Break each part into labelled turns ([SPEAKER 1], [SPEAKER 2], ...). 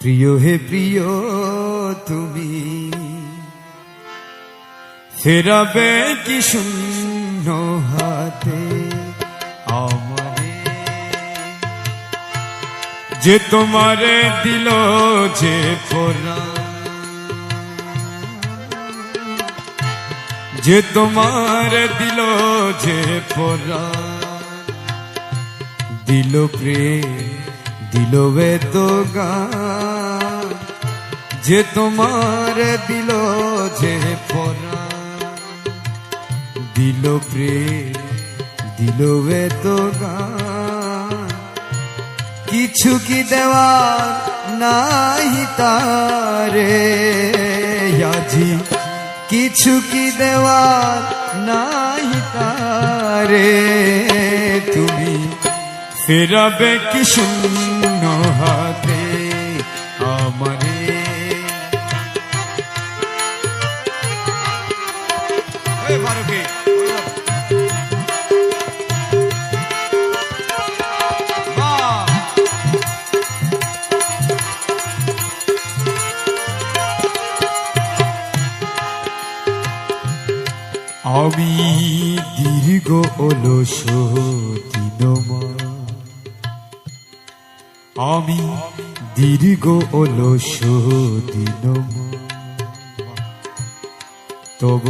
[SPEAKER 1] প্রিয় হে প্রিয়, তুমি ফেরাবে কি শূন্য হাতে আমারে? যে তোমারে দিল যে পরা যে তোমার দিল যে ফোরা দিল প্রেম দিল তো গান। যে তোমার দিল যে পরা দিল প্রেম দিল তো গান। কিছু কি দেওয়ার নাই তারে? আজি কিছু কি দেওয়ার নাই তারে? তুমি ফেরাবে কি শূন্য হাতে আমারে! আমি দীর্ঘ অলস দিনমা আমি দীর্ঘ অলস দিনমা তব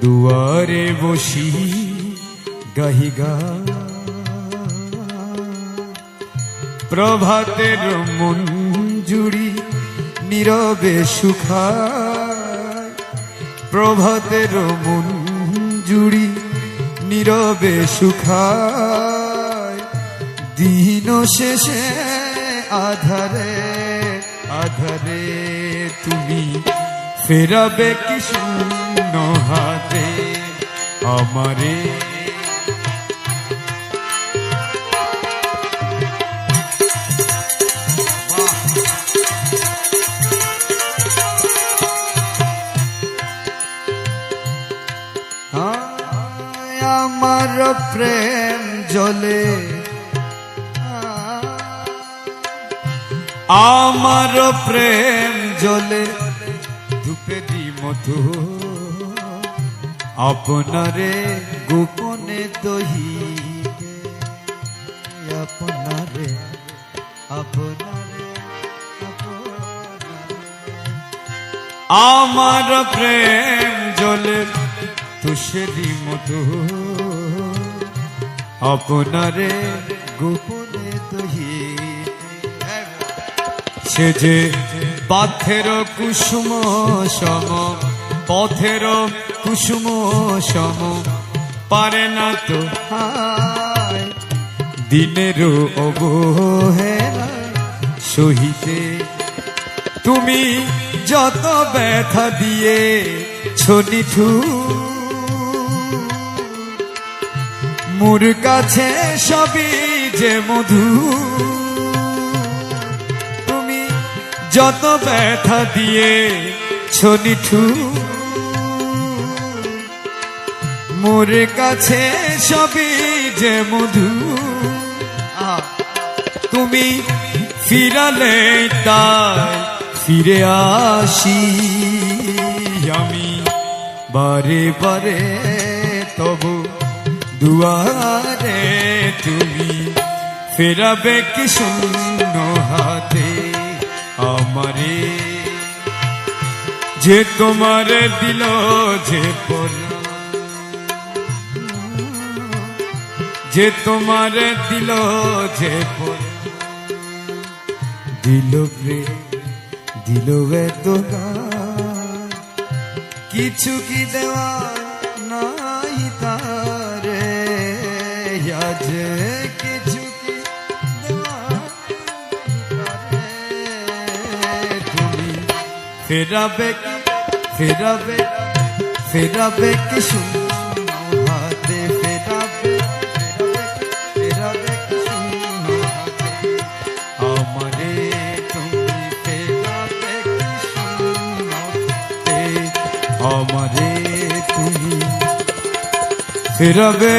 [SPEAKER 1] দুয়ারে বসি গাহিগা প্রভাতের মঞ্জুরি নীরবে সুখায়। প্রভাতের মঞ্জুরি নীরবে সুখায়। দিন শেষে আধারে আধারে তুমি ফেরাবে কি শূন্য হাতে আমারে? আমার প্রেম জলে। আমার প্রেম জলে ধূপেরি মধু আপনারে গোপনে দহি আপনারে আপনারে আমার প্রেম জলে তুষেরি মধু আপনারে গোপনে সে যে পাথের কুসুম সম, পথের কুসুম সম, পারে না তো দিনের অবহেলা সহিতে তুমি যত ব্যথা দিয়ে ছনিঠু মুর কাছে সবই যে মধু। যত ব্যথা দিয়ে ছনিঠু মোর কাছে সবই যে মধু। তুমি ফিরালে তাই ফিরে আসি আমি। বারে বারে তবু দুয়ারে তুমি। ফেরাবে কি শূন্য হাতে? আমারে। যে তোমার দিল, যে পরা যে তোমার দিল, যে পরা দিল প্রে দিল কিছু কি দেওয়া নাই তারে। আজ ফেরাবে কি ফেরাবে ফেরাবে কি শূন্য হাতে, ফেরাবে ফেরাবে কি শূন্য হাতে। আমারে তুমি ফেরাবে কি শূন্যতে আমারে তুমি ফেরাবে